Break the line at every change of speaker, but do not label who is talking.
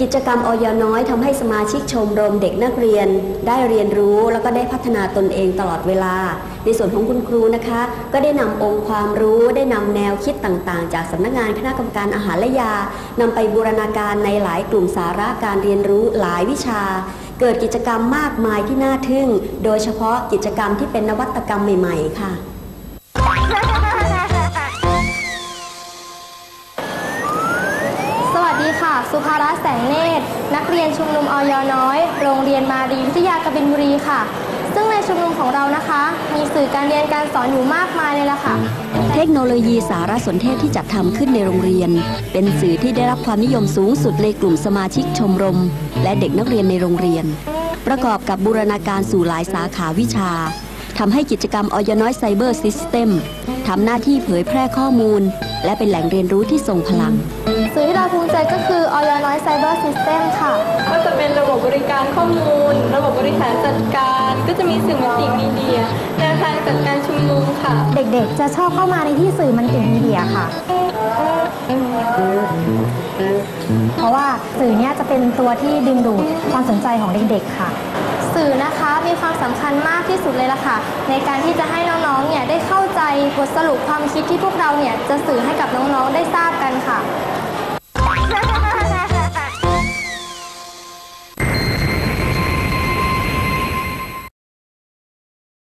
กิจกรรมออยน้อยทำให้สมาชิกชมรมเด็กนักเรียน ได้เรียนรู้แล้วก็ได้พัฒนาตนเองตลอดเวลา ในส่วนของคุณครูนะคะ ก็ได้นำองค์ความรู้ได้นำแนวคิดต่างๆ จากสำนักงานคณะกรรมการอาหารและยานำไปบูรณาการในหลายกลุ่มสาระการเรียนรู้หลายวิชา เกิดกิจกรรมมากมายที่น่าทึ่ง โดยเฉพาะกิจกรรมที่เป็นนวัตกรรมใหม่ ๆ ค่ะ
วัสดีค่ะสุภารัตน์แสงเนตร นักเรียนชุมนุมออยน้อย โรงเรียนมารีวิทยากบินบุรีค่ะ ซึ่งในชุมนุมของเรานะคะ มีสื่อการเรียนการสอนอยู่มากมายเลยล่ะค่ะ
เทคโนโลยีสารสนเทศที่จัดทำขึ้นในโรงเรียน เป็นสื่อที่ได้รับความนิยมสูงสุดในกลุ่มสมาชิกชมรม และเด็กนักเรียนในโรงเรียน ประกอบกับบูรณาการสู่หลายสาขาวิชาทำให้กิจกรรมออยน้อยไซเบอร์ซิสเต็มทำหน้าที่เผยแพร่ข้อมูล และเป็นแหล่งเรียนรู้ที่ทรงพลัง
สื่อที่เราภูมิใจก็คือ ออยน้อยไซเบอร์ซิสเต็มค่ะ
ก็จะเป็นระบบบริการข้อมูล ระบบบริหารจัดการ ก็จะมีสื่อมัลติมีเดียแนวทางจัดการชุมนุมค่ะ
เด็กๆ จะชอบเข้ามาในที่สื่อมันติมีเดียค่ะ เพราะว่าสื่อเนี้ยจะเป็นตัวที่ดึงดูดความสนใจของเด็กๆค่ะ สื่อนะคะมีความสำคัญมากที่สุดเลยล่ะค่ะ ในการที่จะให้น้องๆ เนี่ยได้เข้าใจบทสรุปความคิดที่พวกเราเนี่ยจะสื่อให้กับน้องๆ ได้ทราบกันค่ะ